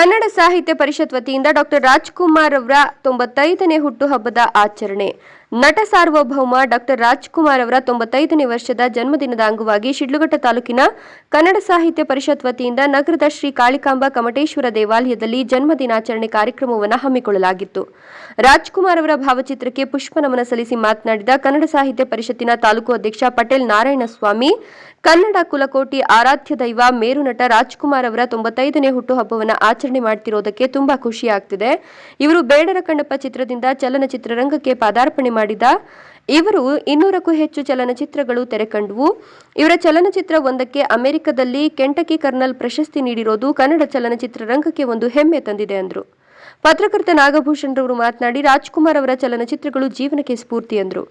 ಕನ್ನಡ ಸಾಹಿತ್ಯ ಪರಿಷತ್ ವತಿಯಿಂದ ಡಾಕ್ಟರ್ ರಾಜ್ಕುಮಾರ್ ಅವರ ತೊಂಬತ್ತೈದನೇ ಹುಟ್ಟುಹಬ್ಬದ ಆಚರಣೆ. ನಟ ಸಾರ್ವಭೌಮ ಡಾಕ್ಟರ್ ರಾಜ್ಕುಮಾರ್ ಅವರ ತೊಂಬತ್ತೈದನೇ ವರ್ಷದ ಜನ್ಮದಿನದ ಅಂಗವಾಗಿ ಶಿಡ್ಲಘಟ್ಟ ತಾಲೂಕಿನ ಕನ್ನಡ ಸಾಹಿತ್ಯ ಪರಿಷತ್ ವತಿಯಿಂದ ನಗರದ ಶ್ರೀ ಕಾಳಿಕಾಂಬ ಕಮಟೇಶ್ವರ ದೇವಾಲಯದಲ್ಲಿ ಜನ್ಮದಿನಾಚರಣೆ ಕಾರ್ಯಕ್ರಮವನ್ನು ಹಮ್ಮಿಕೊಳ್ಳಲಾಗಿತ್ತು. ರಾಜ್ಕುಮಾರ್ ಅವರ ಭಾವಚಿತ್ರಕ್ಕೆ ಪುಷ್ಪ ನಮನ ಸಲ್ಲಿಸಿ ಮಾತನಾಡಿದ ಕನ್ನಡ ಸಾಹಿತ್ಯ ಪರಿಷತ್ತಿನ ತಾಲೂಕು ಅಧ್ಯಕ್ಷ ಪಟೇಲ್ ನಾರಾಯಣಸ್ವಾಮಿ, ಕನ್ನಡ ಕುಲಕೋಟಿ ಆರಾಧ್ಯ ದೈವ ಮೇರು ನಟ ರಾಜ್ಕುಮಾರ್ ಅವರ ತೊಂಬತ್ತೈದನೇ ಹುಟ್ಟುಹಬ್ಬವನ್ನು ಆಚರಣೆ ಮಾಡ್ತಿರೋದಕ್ಕೆ ತುಂಬಾ ಖುಷಿ ಆಗ್ತಿದೆ ಇವರು ಬೇಡರ ಕಣ್ಣಪ್ಪ ಚಿತ್ರದಿಂದ ಚಲನಚಿತ್ರರಂಗಕ್ಕೆ ಪಾದಾರ್ಪಣೆ ಮಾಡಿದ. ಇವರು ಇನ್ನೂರಕ್ಕೂ ಹೆಚ್ಚು ಚಲನಚಿತ್ರಗಳು ತೆರೆಕಂಡವು. ಇವರ ಚಲನಚಿತ್ರ ಒಂದಕ್ಕೆ ಅಮೆರಿಕದಲ್ಲಿ ಕೆಂಟಕಿ ಕರ್ನಲ್ ಪ್ರಶಸ್ತಿ ನೀಡಿರೋದು ಕನ್ನಡ ಚಲನಚಿತ್ರ ರಂಗಕ್ಕೆ ಒಂದು ಹೆಮ್ಮೆ ತಂದಿದೆ ಅಂದರು. ಪತ್ರಕರ್ತ ನಾಗಭೂಷಣ್ ರವರು ಮಾತನಾಡಿ, ರಾಜ್ಕುಮಾರ್ ಅವರ ಚಲನಚಿತ್ರಗಳು ಜೀವನಕ್ಕೆ ಸ್ಫೂರ್ತಿ ಎಂದರು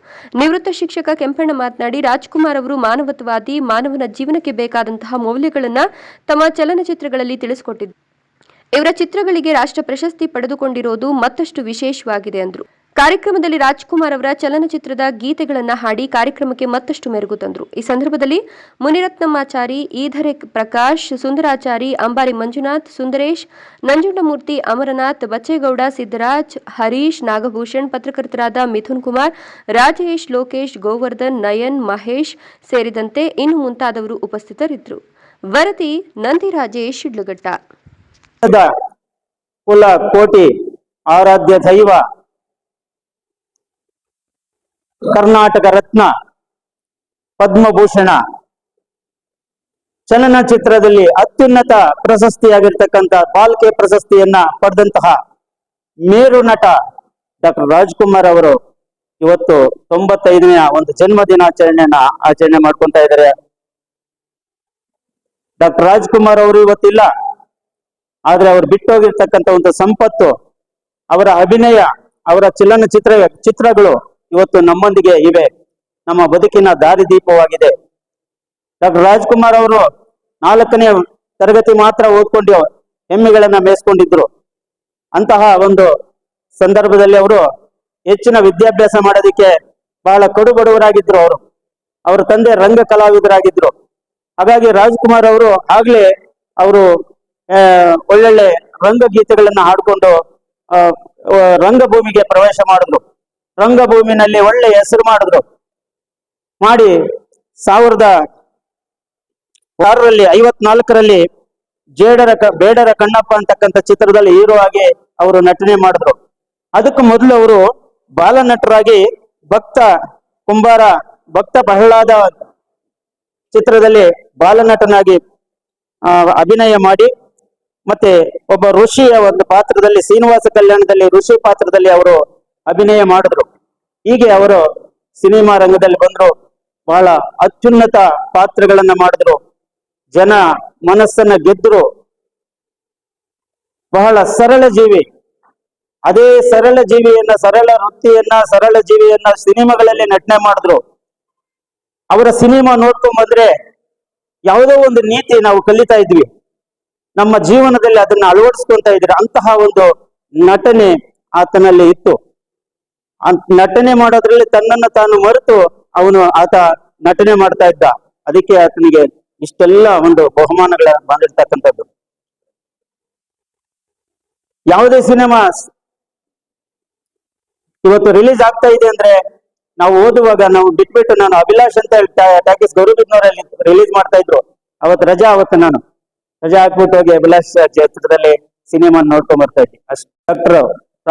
ನಿವೃತ್ತ ಶಿಕ್ಷಕ ಕೆಂಪಣ್ಣ ಮಾತನಾಡಿ, ರಾಜ್ಕುಮಾರ್ ಅವರು ಮಾನವತ್ವಾದಿ ಮಾನವನ ಜೀವನಕ್ಕೆ ಬೇಕಾದಂತಹ ಮೌಲ್ಯಗಳನ್ನು ತಮ್ಮ ಚಲನಚಿತ್ರಗಳಲ್ಲಿ ತಿಳಿಸಿಕೊಟ್ಟಿದ್ದರು ಇವರ ಚಿತ್ರಗಳಿಗೆ ರಾಷ್ಟ್ರ ಪ್ರಶಸ್ತಿ ಪಡೆದುಕೊಂಡಿರೋದು ಮತ್ತಷ್ಟು ವಿಶೇಷವಾಗಿದೆ ಎಂದರು ಕಾರ್ಯಕ್ರಮದಲ್ಲಿ ರಾಜ್ಕುಮಾರ್ ಅವರ ಚಲನಚಿತ್ರದ ಗೀತೆಗಳನ್ನು ಹಾಡಿ ಕಾರ್ಯಕ್ರಮಕ್ಕೆ ಮತ್ತಷ್ಟು ಮೆರುಗು ತಂದರು. ಈ ಸಂದರ್ಭದಲ್ಲಿ ಮುನಿರತ್ನಮಾಚಾರಿ, ಈಧರೆ ಪ್ರಕಾಶ್, ಸುಂದರಾಚಾರಿ, ಅಂಬಾರಿ ಮಂಜುನಾಥ್, ಸುಂದರೇಶ್, ನಂಜುಂಡಮೂರ್ತಿ, ಅಮರನಾಥ್, ಬಚ್ಚೇಗೌಡ ಸಿದ್ದರಾಜ್ ಹರೀಶ್, ನಾಗಭೂಷಣ್, ಪತ್ರಕರ್ತರಾದ ಮಿಥುನ್ ಕುಮಾರ್, ರಾಜೇಶ್, ಲೋಕೇಶ್, ಗೋವರ್ಧನ್, ನಯನ್, ಮಹೇಶ್ ಸೇರಿದಂತೆ ಇನ್ನು ಮುಂತಾದವರು ಉಪಸ್ಥಿತರಿದ್ದರು. ವರದಿ ನಂದಿರಾಜೇಶ್ ಶಿಡ್ಲಘಟ್ಟ ಕುಲ ಕೋಟಿ, ಆರಾಧ್ಯ ದೈವ ಕರ್ನಾಟಕ ರತ್ನ ಪದ್ಮಭೂಷಣ. ಚಲನಚಿತ್ರದಲ್ಲಿ ಅತ್ಯುನ್ನತ ಪ್ರಶಸ್ತಿಯಾಗಿರ್ತಕ್ಕಂಥ ಬಾಲ್ಕೆ ಪ್ರಶಸ್ತಿಯನ್ನ ಪಡೆದಂತಹ ಮೇರು ನಟ ಡಾಕ್ಟರ್ ರಾಜ್ಕುಮಾರ್ ಅವರು ಇವತ್ತು ತೊಂಬತ್ತೈದನೆಯ ಒಂದು ಜನ್ಮ ದಿನಾಚರಣೆಯನ್ನ ಆಚರಣೆ ಮಾಡ್ಕೊಂತ ಇದ್ದಾರೆ. ಡಾಕ್ಟರ್ ರಾಜ್ಕುಮಾರ್ ಅವರು ಇವತ್ತಿಲ್ಲ. ಆದ್ರೆ ಅವ್ರು ಬಿಟ್ಟೋಗಿರ್ತಕ್ಕಂಥ ಒಂದು ಸಂಪತ್ತು, ಅವರ ಅಭಿನಯ, ಅವರ ಚಲನಚಿತ್ರ ಚಿತ್ರಗಳು ಇವತ್ತು ನಮ್ಮೊಂದಿಗೆ ಇವೆ. ನಮ್ಮ ಬದುಕಿನ ದಾರಿದೀಪವಾಗಿದೆ ಡಾಕ್ಟರ್ ರಾಜ್ಕುಮಾರ್ ಅವರು ನಾಲ್ಕನೇ ತರಗತಿ ಮಾತ್ರ ಓದ್ಕೊಂಡು ಹೆಮ್ಮೆಗಳನ್ನ ಮೇಯಿಸ್ಕೊಂಡಿದ್ರು. ಅಂತಹ ಒಂದು ಸಂದರ್ಭದಲ್ಲಿ ಅವರು ಹೆಚ್ಚಿನ ವಿದ್ಯಾಭ್ಯಾಸ ಮಾಡೋದಿಕ್ಕೆ ಬಹಳ ಕಡುಬಡವರಾಗಿದ್ರು ಅವರು. ಅವರ ತಂದೆ ರಂಗ ಕಲಾವಿದರಾಗಿದ್ರು. ಹಾಗಾಗಿ ರಾಜ್ಕುಮಾರ್ ಅವರು ಆಗ್ಲೇ ಅವರು ಒಳ್ಳೊಳ್ಳೆ ಒಳ್ಳೊಳ್ಳೆ ರಂಗಗೀತೆಗಳನ್ನ ಹಾಡ್ಕೊಂಡು ರಂಗಭೂಮಿಗೆ ಪ್ರವೇಶ ಮಾಡಿದ್ರು. ರಂಗಭೂಮಿನಲ್ಲಿ ಒಳ್ಳೆಯ ಹೆಸರು ಮಾಡಿದ್ರು. ಮಾಡಿ ಸಾವಿರದ ಆರರಲ್ಲಿ, ಐವತ್ನಾಲ್ಕರಲ್ಲಿ ಜೇಡರ ಬೇಡರ ಕಣ್ಣಪ್ಪ ಅಂತಕ್ಕಂಥ ಚಿತ್ರದಲ್ಲಿ ಹೀರೋ ಆಗಿ ಅವರು ನಟನೆ ಮಾಡಿದ್ರು. ಅದಕ್ಕೆ ಮೊದಲು ಅವರು ಬಾಲನಟರಾಗಿ ಭಕ್ತ ಕುಂಬಾರ, ಭಕ್ತ ಪ್ರಹ್ಲಾದ ಚಿತ್ರದಲ್ಲಿ ಬಾಲನಟನಾಗಿ ಅಭಿನಯ ಮಾಡಿ, ಮತ್ತೆ ಒಬ್ಬ ಋಷಿಯ ಒಂದು ಪಾತ್ರದಲ್ಲಿ, ಶ್ರೀನಿವಾಸ ಕಲ್ಯಾಣದಲ್ಲಿ ಋಷಿ ಪಾತ್ರದಲ್ಲಿ ಅವರು ಅಭಿನಯ ಮಾಡಿದ್ರು. ಹೀಗೆ ಅವರು ಸಿನಿಮಾ ರಂಗದಲ್ಲಿ ಬಂದ್ರು. ಬಹಳ ಅತ್ಯುನ್ನತ ಪಾತ್ರಗಳನ್ನ ಮಾಡಿದ್ರು. ಜನ ಮನಸ್ಸನ್ನ ಗೆದ್ರು. ಬಹಳ ಸರಳ ಜೀವಿ. ಅದೇ ಸರಳ ಜೀವಿಯನ್ನ, ಸರಳ ವೃತ್ತಿಯನ್ನ, ಸರಳ ಜೀವಿಯನ್ನ ಸಿನಿಮಾಗಳಲ್ಲಿ ನಟನೆ ಮಾಡಿದ್ರು. ಅವರ ಸಿನಿಮಾ ನೋಡ್ಕೊಂಡ್ ಬಂದ್ರೆ ಯಾವುದೋ ಒಂದು ನೀತಿ ನಾವು ಕಲಿತಾ ಇದ್ವಿ. ನಮ್ಮ ಜೀವನದಲ್ಲಿ ಅದನ್ನ ಅಳವಡಿಸ್ಕೊಂತ ಇದ್ರೆ ಅಂತಹ ಒಂದು ನಟನೆ ಆತನಲ್ಲಿ ಇತ್ತು. ನಟನೆ ಮಾಡೋದ್ರಲ್ಲಿ ತನ್ನನ್ನ ತಾನು ಮರೆತು ಅವನು ಆತ ನಟನೆ ಮಾಡ್ತಾ ಇದ್ದ. ಅದಕ್ಕೆ ಆತನಿಗೆ ಇಷ್ಟೆಲ್ಲ ಒಂದು ಬಹುಮಾನಗಳ ಬಂದಿರ್ತಕ್ಕಂಥದ್ದು. ಯಾವುದೇ ಸಿನಿಮಾ ಇವತ್ತು ರಿಲೀಸ್ ಆಗ್ತಾ ಇದೆ ಅಂದ್ರೆ ನಾವು ಓದುವಾಗ ನಾವು ಬಿಟ್ಬಿಟ್ಟು ನಾನು ಅಭಿಲಾಷ್ ಅಂತ ಟಾಕೀಸ್ ಗೌರವಿದ್ನವರಲ್ಲಿ ರಿಲೀಸ್ ಮಾಡ್ತಾ ಇದ್ರು. ಅವತ್ತು ರಜಾ ಅವತ್ತು ನಾನು. ರಜಾ ಹಾಕ್ಬಿಟ್ಟು ಹೋಗಿ ಅಭಿಲಾಷ್ ಚಿತ್ರದಲ್ಲಿ ಸಿನಿಮಾ ನೋಡ್ಕೊಂಡ್ ಬರ್ತಾ ಇದ್ದೆ. ಅಷ್ಟು ಡಾಕ್ಟರ್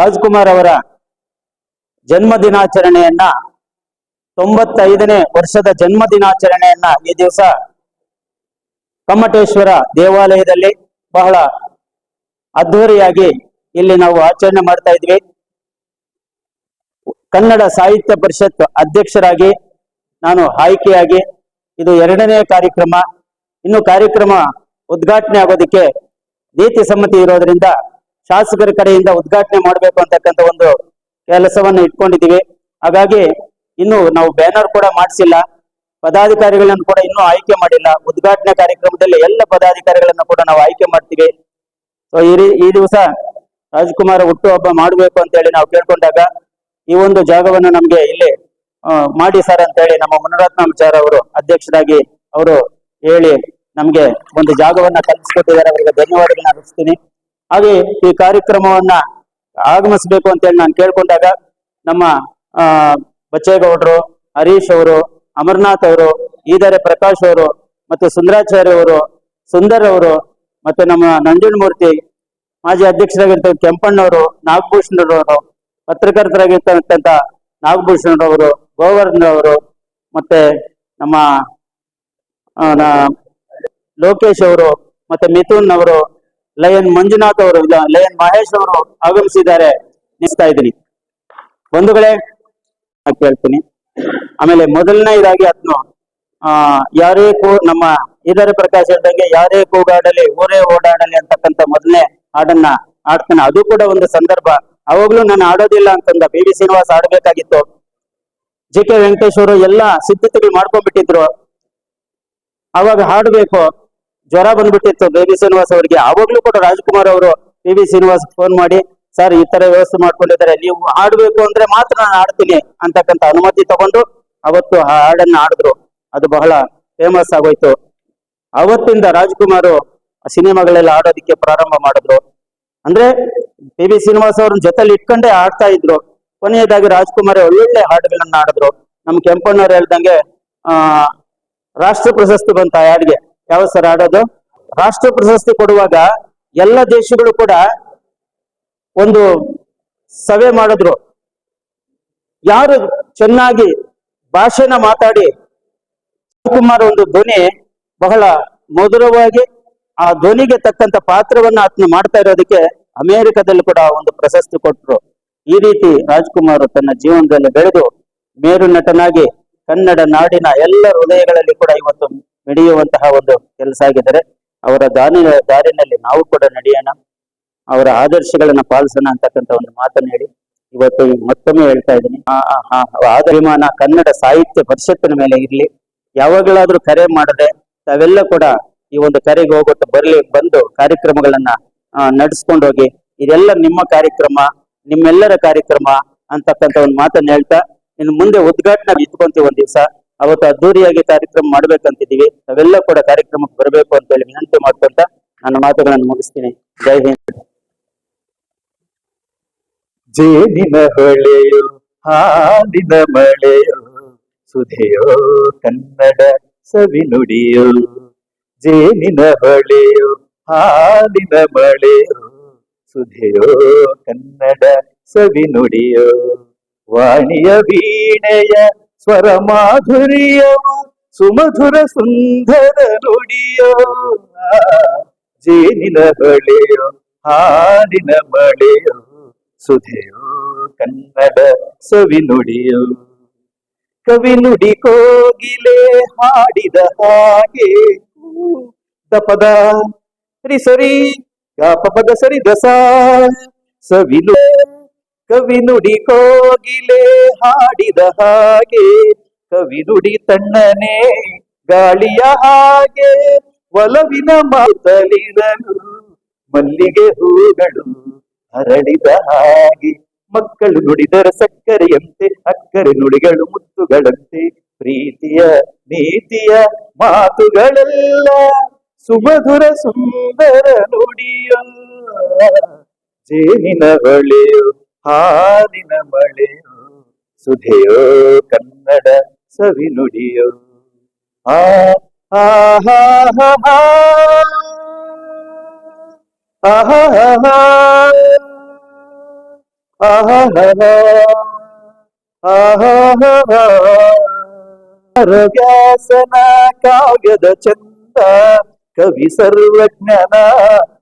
ರಾಜ್ಕುಮಾರ್ ಅವರ ಜನ್ಮ ದಿನಾಚರಣೆಯನ್ನ ತೊಂಬತ್ತೈದನೇ ವರ್ಷದ ಜನ್ಮ ದಿನಾಚರಣೆಯನ್ನ ಈ ದಿವಸ ಕಮ್ಮಟೇಶ್ವರ ದೇವಾಲಯದಲ್ಲಿ ಬಹಳ ಅದ್ಧೂರಿಯಾಗಿ ಇಲ್ಲಿ ನಾವು ಆಚರಣೆ ಮಾಡ್ತಾ ಇದ್ವಿ. ಕನ್ನಡ ಸಾಹಿತ್ಯ ಪರಿಷತ್ ಅಧ್ಯಕ್ಷರಾಗಿ ನಾನು ಆಯ್ಕೆಯಾಗಿ ಇದು ಎರಡನೇ ಕಾರ್ಯಕ್ರಮ. ಇನ್ನು ಕಾರ್ಯಕ್ರಮ ಉದ್ಘಾಟನೆ ಆಗೋದಕ್ಕೆ ನೀತಿ ಸಮ್ಮತಿ ಇರೋದ್ರಿಂದ ಶಾಸಕರ ಕಡೆಯಿಂದ ಉದ್ಘಾಟನೆ ಮಾಡಬೇಕು ಅಂತಕ್ಕಂಥ ಒಂದು ಕೆಲಸವನ್ನು ಇಟ್ಕೊಂಡಿದ್ದೀವಿ. ಹಾಗಾಗಿ ಇನ್ನು ನಾವು ಬ್ಯಾನರ್ ಕೂಡ ಮಾಡಿಸಿಲ್ಲ. ಪದಾಧಿಕಾರಿಗಳನ್ನು ಕೂಡ ಇನ್ನೂ ಆಯ್ಕೆ ಮಾಡಿಲ್ಲ. ಉದ್ಘಾಟನೆ ಕಾರ್ಯಕ್ರಮದಲ್ಲಿ ಎಲ್ಲ ಪದಾಧಿಕಾರಿಗಳನ್ನು ಕೂಡ ನಾವು ಆಯ್ಕೆ ಮಾಡ್ತೀವಿ. ಸೊ ಈ ಈ ದಿವಸ ರಾಜ್ಕುಮಾರ್ ಹುಟ್ಟುಹಬ್ಬ ಮಾಡಬೇಕು ಅಂತ ಹೇಳಿ ನಾವು ಕೇಳ್ಕೊಂಡಾಗ ಈ ಒಂದು ಜಾಗವನ್ನು ನಮ್ಗೆ ಇಲ್ಲಿ ಮಾಡಿ ಸರ್ ಅಂತ ಹೇಳಿ ನಮ್ಮ ವಿಚಾರ ಅವರು ಅಧ್ಯಕ್ಷರಾಗಿ ಅವರು ಹೇಳಿ ನಮ್ಗೆ ಒಂದು ಜಾಗವನ್ನ ಕಲ್ಪಿಸ್ಕೊಟ್ಟಿದ್ದಾರೆ. ಅವರಿಗೆ ಧನ್ಯವಾದಗಳನ್ನ ಅರ್ಪಿಸ್ತೀನಿ. ಹಾಗೆ ಈ ಕಾರ್ಯಕ್ರಮವನ್ನ ಆಗಮಿಸಬೇಕು ಅಂತೇಳಿ ನಾನು ಕೇಳ್ಕೊಂಡಾಗ ನಮ್ಮ, ಆ, ಬಚ್ಚೇಗೌಡರು, ಹರೀಶ್ ಅವರು, ಅಮರನಾಥ್ ಅವರು, ಈದರೆ ಪ್ರಕಾಶ್ ಅವರು, ಮತ್ತೆ ಸುಂದರಾಚಾರ್ಯ ಅವರು, ಸುಂದರ್ ಅವರು, ಮತ್ತೆ ನಮ್ಮ ನಂಜನಮೂರ್ತಿ ಮಾಜಿ ಅಧ್ಯಕ್ಷರಾಗಿರ್ತಕ್ಕ ಕೆಂಪಣ್ಣವರು ನಾಗಭೂಷಣರವರು ಪತ್ರಕರ್ತರಾಗಿರ್ತಕ್ಕಂಥ ನಾಗಭೂಷಣರವರು ಗೋವರ್ಧನ್ ಅವರು, ಮತ್ತೆ ನಮ್ಮ ಲೋಕೇಶ್ ಅವರು, ಮತ್ತೆ ಮಿಥುನ್ ಅವರು ಲಯನ್ ಮಂಜುನಾಥ್ ಅವರು ಲಯನ್ ಮಹೇಶ್ ಅವರು ಆಗಮಿಸಿದ್ದಾರೆ. ನಿಲ್ಲಿಸ್ತಾ ಇದ್ದೀನಿ. ಬಂಧುಗಳೇ ಕೇಳ್ತೀನಿ. ಆಮೇಲೆ ಮೊದಲನೇದಾಗಿ ಅದನ್ನು, ಆ, ಯಾರೇ ಕೂ, ನಮ್ಮ ಇದರ ಪ್ರಕಾಶ್ ಹೇಳ್ದಂಗೆ ಯಾರೇ ಕೂಗಾಡಲಿ, ಊರೇ ಓಡಾಡಲಿ ಅಂತಕ್ಕಂಥ ಮೊದಲನೇ ಹಾಡನ್ನ ಆಡ್ತಾನೆ ಅದು ಕೂಡ ಒಂದು ಸಂದರ್ಭ. ಅವಾಗ್ಲೂ ನಾನು ಆಡೋದಿಲ್ಲ ಅಂತಂದ, ಬಿ ವಿ ಶ್ರೀನಿವಾಸ್ ಆಡ್ಬೇಕಾಗಿತ್ತು ಜಿ ಕೆ ವೆಂಕಟೇಶ್ ಅವರು ಎಲ್ಲ ಸಿದ್ಧತೆಗಳು ಮಾಡ್ಕೊಂಡ್ಬಿಟ್ಟಿದ್ರು. ಅವಾಗ ಹಾಡ್ಬೇಕು. ಜ್ವರ ಬಂದ್ಬಿಟ್ಟಿತ್ತು. ಬೇಬಿ ಶ್ರೀನಿವಾಸ್ ಅವರಿಗೆ. ಅವಾಗ್ಲೂ ಕೂಡ ರಾಜ್ಕುಮಾರ್ ಅವರು ಪಿ ವಿ ಶ್ರೀನಿವಾಸ್ ಫೋನ್ ಮಾಡಿ, ಸರ್, ಈ ತರ ವ್ಯವಸ್ಥೆ ಮಾಡ್ಕೊಂಡಿದ್ದಾರೆ. ನೀವು ಆಡ್ಬೇಕು ಅಂದ್ರೆ ಮಾತ್ರ ನಾನು ಆಡ್ತೀನಿ ಅಂತಕ್ಕಂತ ಅನುಮತಿ ತಗೊಂಡು ಅವತ್ತು ಆ ಹಾಡನ್ನ ಆಡಿದ್ರು ಅದು ಬಹಳ ಫೇಮಸ್ ಆಗೋಯ್ತು. ಅವತ್ತಿಂದ ರಾಜ್ಕುಮಾರ್ ಸಿನಿಮಾಗಳೆಲ್ಲ ಆಡೋದಿಕ್ಕೆ ಪ್ರಾರಂಭ ಮಾಡಿದ್ರು. ಅಂದ್ರೆ ಬಿ ವಿ ಶ್ರೀನಿವಾಸ್ ಅವ್ರನ್ನ ಜೊತೆಲಿ ಇಟ್ಕೊಂಡೇ ಆಡ್ತಾ ಇದ್ರು. ಕೊನೆಯದಾಗಿ ರಾಜ್ಕುಮಾರ್ ಒಳ್ಳೊಳ್ಳೆ ಹಾಡುಗಳನ್ನ ಆಡಿದ್ರು ನಮ್ ಕೆಂಪಣ್ಣವ್ರು ಹೇಳ್ದಂಗೆ, ಆ, ರಾಷ್ಟ್ರ ಪ್ರಶಸ್ತಿ ಬಂತ ಹಾಡಿಗೆ. ಯಾವ ಸರ್ ಆಡೋದು? ರಾಷ್ಟ್ರ ಪ್ರಶಸ್ತಿ ಕೊಡುವಾಗ ಎಲ್ಲ ದೇಶಗಳು ಕೂಡ ಒಂದು ಸಭೆ ಮಾಡಿದ್ರು. ಯಾರು ಚೆನ್ನಾಗಿ ಭಾಷೆನ ಮಾತಾಡಿ ಶಿವಕುಮಾರ್ ಒಂದು ಧ್ವನಿ ಬಹಳ ಮಧುರವಾಗಿ ಆ ಧ್ವನಿಗೆ ತಕ್ಕಂತ ಪಾತ್ರವನ್ನ ಆತನ ಮಾಡ್ತಾ ಇರೋದಕ್ಕೆ ಅಮೆರಿಕದಲ್ಲಿ ಕೂಡ ಒಂದು ಪ್ರಶಸ್ತಿ ಕೊಟ್ರು. ಈ ರೀತಿ ರಾಜ್ಕುಮಾರ್ ತನ್ನ ಜೀವನದಲ್ಲಿ ಬೆಳೆದು ಮೇರು ನಟನಾಗಿ ಕನ್ನಡ ನಾಡಿನ ಎಲ್ಲ ಹೃದಯಗಳಲ್ಲಿ ಕೂಡ ಇವತ್ತು ಮಿಡಿಯುವಂತಹ ಒಂದು ಕೆಲಸ ಆಗಿದ್ದಾರೆ ಅವರ ದಾರಿ ದಾರಿನಲ್ಲಿ ನಾವು ಕೂಡ ನಡೆಯೋಣ. ಅವರ ಆದರ್ಶಗಳನ್ನ ಪಾಲಿಸೋಣ ಅಂತಕ್ಕಂಥ ಒಂದು ಮಾತನ್ನು ಹೇಳಿ ಇವತ್ತು ಮತ್ತೊಮ್ಮೆ ಹೇಳ್ತಾ ಇದ್ದೀನಿ. ಆ, ಆ- ಆ ಕನ್ನಡ ಸಾಹಿತ್ಯ ಪರಿಷತ್ತಿನ ಮೇಲೆ ಇರ್ಲಿ. ಯಾವಾಗಲಾದ್ರೂ ಕರೆ ಮಾಡದೆ ತಾವೆಲ್ಲ ಕೂಡ ಈ ಒಂದು ಕರೆಗೆ ಹೋಗುತ್ತೆ ಬರಲಿ, ಬಂದು ಕಾರ್ಯಕ್ರಮಗಳನ್ನ ನಡೆಸ್ಕೊಂಡು ಹೋಗಿ. ಇದೆಲ್ಲ ನಿಮ್ಮ ಕಾರ್ಯಕ್ರಮ, ನಿಮ್ಮೆಲ್ಲರ ಕಾರ್ಯಕ್ರಮ ಅಂತಕ್ಕಂಥ ಒಂದು ಮಾತನ್ನ ಹೇಳ್ತಾ ಇನ್ನು ಮುಂದೆ ಉದ್ಘಾಟನೆ ಇಟ್ಕೊಂತೀವಿ ಒಂದ್ ದಿವಸ. ಅವತ್ತು ಅದ್ದೂರಿಯಾಗಿ ಕಾರ್ಯಕ್ರಮ ಮಾಡ್ಬೇಕಂತಿದ್ದೀವಿ. ತಾವೆಲ್ಲ ಕೂಡ ಕಾರ್ಯಕ್ರಮಕ್ಕೆ ಬರಬೇಕು ಅಂತ ಹೇಳಿ ವಿನಂತಿ ಮಾಡ್ಕೊಂತ ನನ್ನ ಮಾತುಗಳನ್ನು ಮುಗಿಸ್ತೀನಿ. ಜೈ ಹಿಂದ್. ಜೇನಿನ ಹೊಳೆಯು ಹಾಲಿನ ಮಳೆಯು, ಸುಧೆಯೋ ಕನ್ನಡ ಸವಿನುಡಿಯೋ ಜೇನಿನ ಹೊಳೆಯು ಹಾಲಿನ ಮಳೆಯು, ಸುಧೆಯೋ ಕನ್ನಡ ಸವಿನುಡಿಯೋ ವಾಣಿಯ ವೀಣೆಯ ಸ್ವರ ಮಾಧುರಿಯ ಸುಮಧುರ ಸುಂದರ ನುಡಿಯೋ. ಜೇನಿನ ಬಳೆಯ ಹಾಡಿನ ಮಳೆಯೋ ಸುಧೆಯೋ ಕನ್ನಡ ಸವಿನುಡಿಯೋ ಕವಿ ನುಡಿ ಕೋಗಿಲೆ ಹಾಡಿದ ಹಾಗೆ. ದಪದ ಸರಿ ಸರಿ ಪದ ಸರಿ ದಸ. ಸವಿಲು ಕವಿ ನುಡಿ ಕೋಗಿಲೆ ಹಾಡಿದ ಹಾಗೆ, ಕವಿ ನುಡಿ ತಣ್ಣನೆ ಗಾಳಿಯ ಹಾಗೆ, ಒಲವಿನ ಮಾತಲಿರಲು ಮಲ್ಲಿಗೆ ಹೂಗಳು ಅರಳಿದ ಹಾಗೆ. ಮಕ್ಕಳು ನುಡಿದರ ಸಕ್ಕರೆಯಂತೆ, ಅಕ್ಕರೆ ನುಡಿಗಳು ಮುತ್ತುಗಳಂತೆ, ಪ್ರೀತಿಯ ನೀತಿಯ ಮಾತುಗಳೆಲ್ಲ ಸುಮಧುರ ಸುಂದರ ನುಡಿಯ. ಜೇನಿನ ಹೊಳೆಯೋ ಹಾಲಿನ ಮಳೆಯೋ ಸುಧೆಯೋ ಕನ್ನಡ ಸವಿ ನುಡಿಯೋ ಆ ಆ ಆಹಾ ಹಾ ವ್ಯಾಸನ ಕಾವ್ಯದ ಚಂದ ಕವಿ ಸರ್ವಜ್ಞನ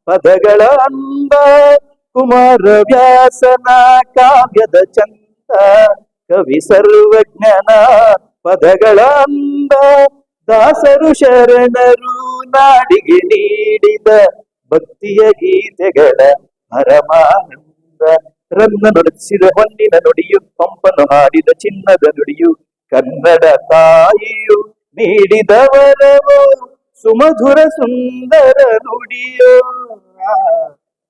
ಪದಗಳ ಅಂದ ಕುಮಾರ ವ್ಯಾಸನ ಕಾವ್ಯದ ಚಂದ ಕವಿ ಸರ್ವಜ್ಞನ ಪದಗಳ ಅಂದ ದಾಸರು ಶರಣರು ನಾಡಿಗೆ ನೀಡಿದ ಭಕ್ತಿಯ ಗೀತೆಗಳ ಪರಮಾನಂದ ರನ್ನ ನುಡಿಸಿದ ಹೊನ್ನಿನ ನುಡಿಯು ಪಂಪನು ಹಾಡಿದ ಚಿನ್ನದ ನುಡಿಯು ಕನ್ನಡ ತಾಯಿಯು ನೀಡಿದ ವರವು ಸುಮಧುರ ಸುಂದರ ನುಡಿಯೋ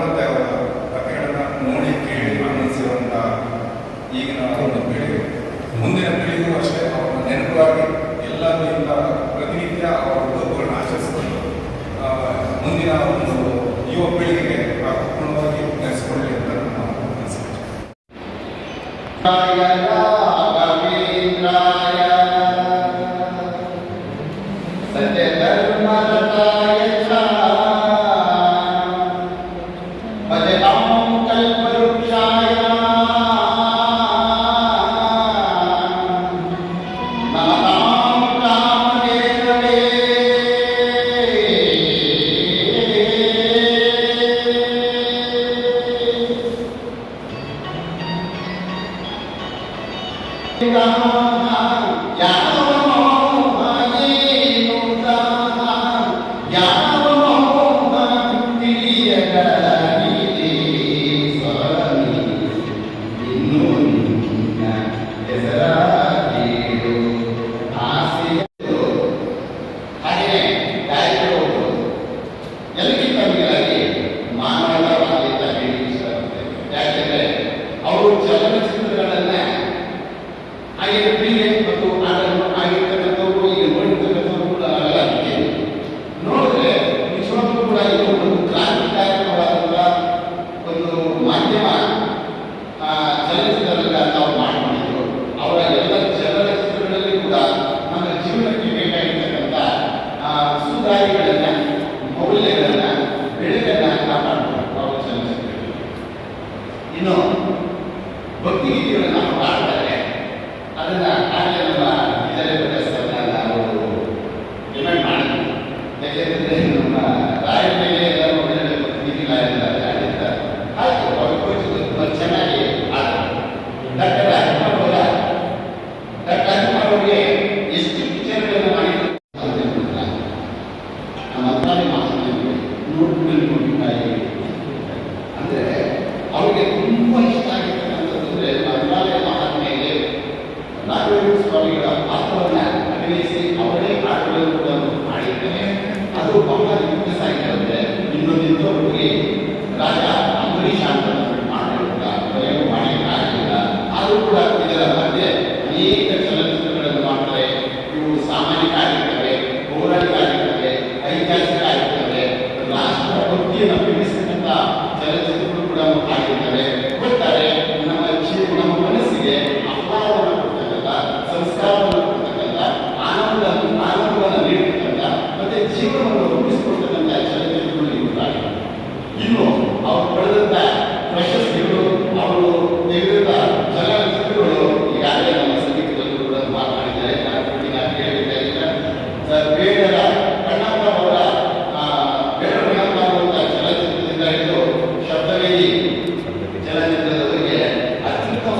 ಮತ್ತು ಅವರ ಕಥೆಗಳನ್ನು ನೋಡಿ ಕೇಳಿ ಆನಂದಿಸಿರುವಂಥ ಈಗಿನ ಒಂದು ಪೀಳಿಗೆ. ಮುಂದಿನ ಪೀಳಿಗೆಯೂ ಅಷ್ಟೇ ಅವರ ನೆನಪಾಗಿ ಎಲ್ಲರೂ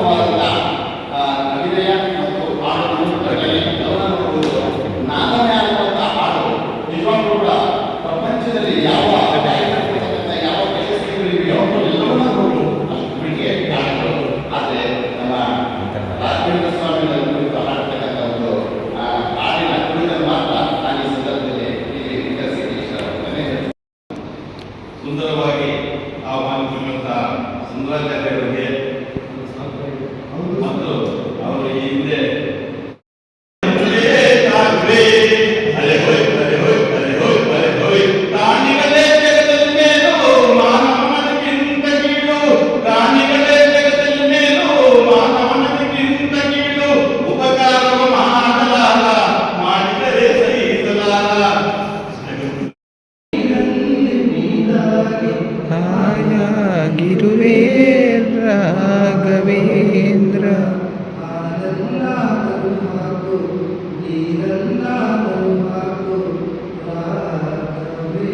Allah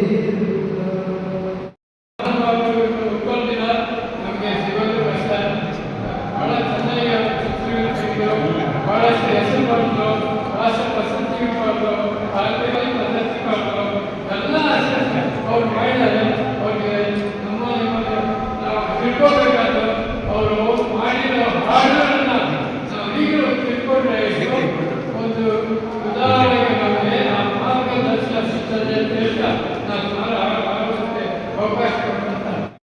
Amen.